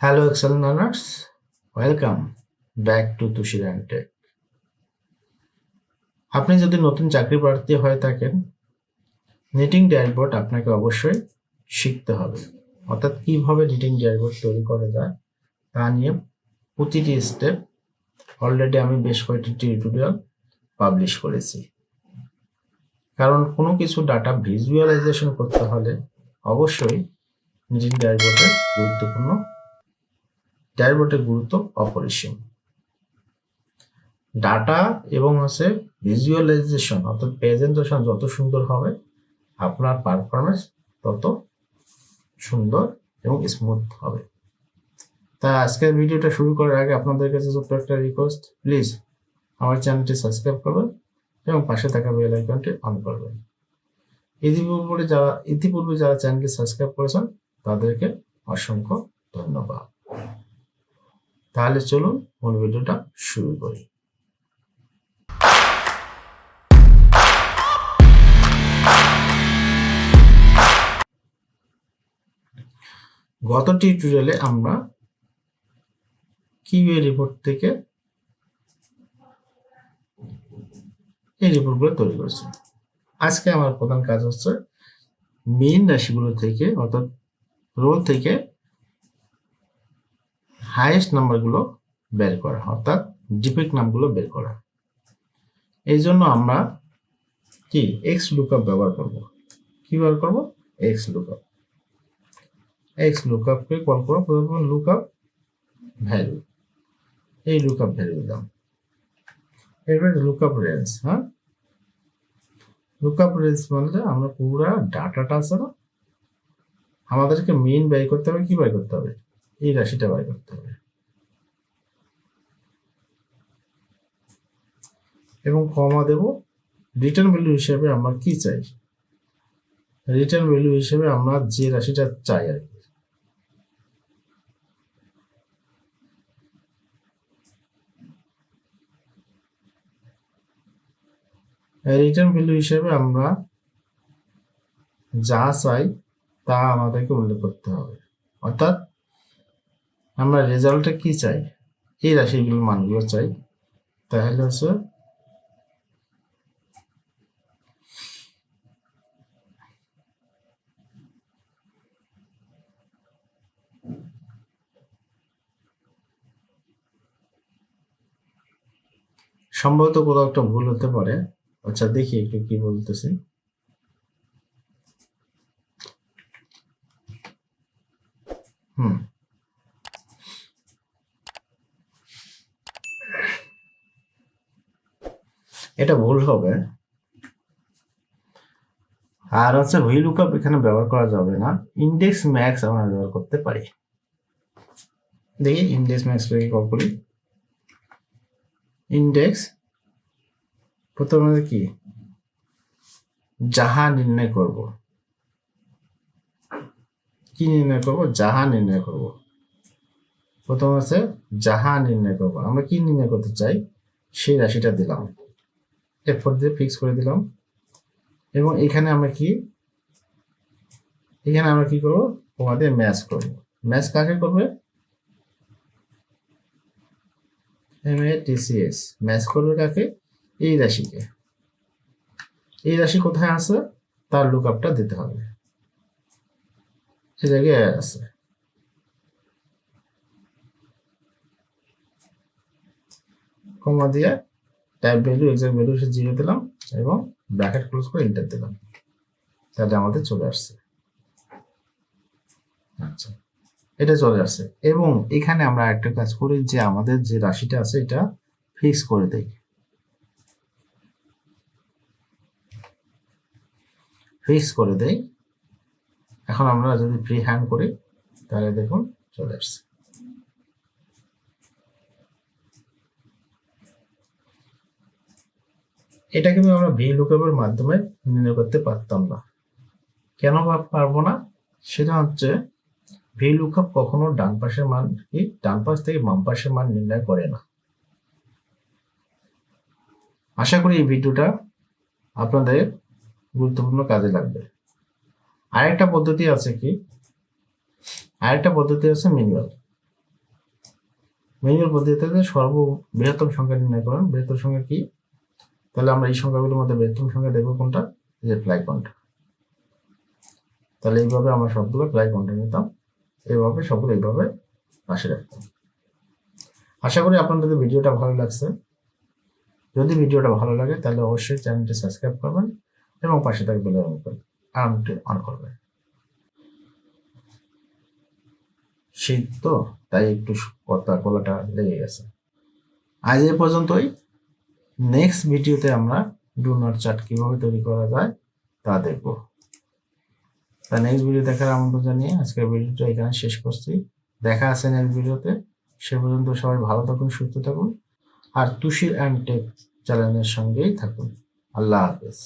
Hello, Excel learners. Welcome back to Tushir and Tech. আপনি যদি নতুন চাকরি প্রার্থী হয়ে থাকেন নিটিং ড্যাশবোর্ড আপনাকে অবশ্যই শিখতে হবে অর্থাৎ কীভাবে নিটিং ড্যাশবোর্ড তৈরি করা যায় তা নিয়ে প্রতিটি স্টেপ অলরেডি আমি বেশ কয়েকটি টিউটোরিয়াল পাবলিশ করেছি কারণ কোনো কিছু ডাটা ভিজুয়ালাইজেশন করতে হলে অবশ্যই নিটিং ড্যাশবোর্ডের গুরুত্বপূর্ণ ড্যাশবোর্ডের গুরুত্ব অপরিসীম। ডাটা এবং হচ্ছে ভিজুয়ালাইজেশন অর্থাৎ প্রেজেন্টেশন যত সুন্দর হবে, আপনার পারফরমেন্স তত সুন্দর এবং স্মুথ হবে। তাই আজকের ভিডিওটা শুরু করার আগে আপনাদের কাছে ছোট্ট একটা রিকোয়েস্ট প্লিজ আমার চ্যানেলটি সাবস্ক্রাইব করবেন এবং পাশে থাকা বেল আইকনটি অন করবেন। ইতিপূর্বে যারা ইতিপূর্বে যারা চ্যানেলটি সাবস্ক্রাইব করেছেন, তাদেরকে অসংখ্য ধন্যবাদ। তাহলে চলুন মূল ভিডিওটা শুরু করি। গত টিউটোরিয়ালে আমরা কিউএ রিপোর্ট থেকে এই রিপোর্টগুলো তৈরি করেছি। আজকে আমার প্রধান কাজ হচ্ছে মেইন রাশিগুলো থেকে অর্থাৎ রোল থেকে হাইয়েস্ট নাম্বারগুলো বের করা, অর্থাৎ ডিফেক্ট নামগুলো বের করা। এই জন্য আমরা কি? এক্স লুকআপ ব্যবহার করব। কি ব্যবহার করব? এক্স লুকআপ এক্স লুকআপকে কল করো প্রথমে লুকআপ ভ্যালু এই লুকআপ ভ্যালু দিলাম এরপরে লুকআপ রেঞ্জ হ্যাঁ? লুকআপ রেঞ্জ বলতে আমরা পুরো ডাটাটা আছে না? আমাদেরকে মেইন ব্যয় করতে হবে, কি ব্যয় করতে হবে? এই রাশিটা ব্যয় করতে হবে। এবং কমা দেব। রিটার্ন ভ্যালু হিসেবে আমরা কি চাই? রিটার্ন ভ্যালু হিসেবে আমরা যে রাশিটা চাই আর কি। রিটার্ন ভ্যালু হিসেবে আমরা যা চাই তা আমাদেরকে উল্লেখ করতে হবে। অর্থাৎ আমরা রেজাল্টে কি চাই? এই রাশিগুলোর মানগুলো চাই। তাহলে হচ্ছে সম্ভবত কোথাও একটা ভুল হতে পারে। আচ্ছা দেখি একটু কি বলতেছি। হুম। এটা ভুল হবে। আর হচ্ছে হুই লুকআপ এখানে ব্যবহার করা যাবে না। ইন্ডেক্স ম্যাক্স আমরা ব্যবহার করতে পারি। দেখি ইন্ডেক্স ম্যাক্স কল করি। ইন্ডেক্স প্রথমে কি? যাহা নির্ণয় করব। কি নির্ণয় করব? যাহা নির্ণয় করব। প্রথম আছে যাহা নির্ণয় করব। আমরা কি নির্ণয় করতে চাই? সেই রাশিটা দিলাম। এরপর দিয়ে ফিক্স করে দিলাম। এবং এখানে আমরা কি? এখানে আমরা কি করব? তোমাদের ম্যাচ করব। ম্যাচ কাকে করবে? এম এ টিসিএস ম্যাচ করবে কাকে? এই রাশিকে। এই রাশি কোথায় আছে? তার লুক আপটা দিতে হবে। এই জায়গায় আছে। কমা দিয়ে টাইপ ভ্যালু এক্সাক্ট ভ্যালু সে জিরো দিলাম এবং ব্র্যাকেট ক্লোজ করে এন্টার দিলাম। তাহলে আমাদের চলে আসছে। আচ্ছা এটা চলে আসছে। এবং এখানে আমরা একটা কাজ করি যে আমাদের যে রাশিটা আছে এটা ফিক্স করে দেই। ফিক্স করে দেই। এখন আমরা যদি ফ্রি হ্যান্ড করি, তাহলে দেখুন চলে আসছে। এটা কিন্তু আমরা ভি লুকআপের মাধ্যমে নির্ণয় করতে পারতাম না। কেন পারব না? সেটা হচ্ছে ভি লুকআপ কখনো ডান পাশের মান কি? ডান পাশ থেকে বাম পাশের মান নির্ণয় করে না। আশা করি এই ভিডিওটা আপনাদের গুরুত্বপূর্ণ কাজে লাগবে। আরেকটা পদ্ধতি আছে কি? আরেকটা পদ্ধতি আছে ম্যানুয়াল। ম্যানুয়াল পদ্ধতিতে সর্ব বৃহত্তম সংখ্যা নির্ণয় করেন। বৃহত্তম সংখ্যা কি? তাহলে আমরা এই সংখ্যাগুলোর মধ্যে বৃহত্তম সংখ্যা দেখব কোনটা? যে প্লাই কোনটা তাহলে এইভাবে আমরা সবগুলো প্লাই কোনটা নিতাম। এইভাবে সবগুলো এইভাবে পাশে রাখতাম। আশা করি আপনাদের ভিডিওটা ভালো লাগছে। যদি ভিডিওটা ভালো লাগে, তাহলে অবশ্যই চ্যানেলটি সাবস্ক্রাইব করবেন এবং পাশে থাকবে বেল আইকনটি অন করবেন। শীত তো, তাই একটু কথা গলাটা লেগে গেছে। আজ এ পর্যন্তই। নেক্সট ভিডিওতে আমরা ডোনার চার্ট কীভাবে তৈরি করা যায় তা দেখব। তা নেক্সট ভিডিও দেখার আমন্ত্রণ জানিয়ে আজকের ভিডিওটা এখানে শেষ করছি। দেখা আছে নেক্সট ভিডিওতে সে পর্যন্ত সবাই ভালো থাকুন, সুস্থ থাকুন। আর তুষির অ্যান্ড টেক চ্যানেলের সঙ্গেই থাকুন। আল্লাহ হাফেজ।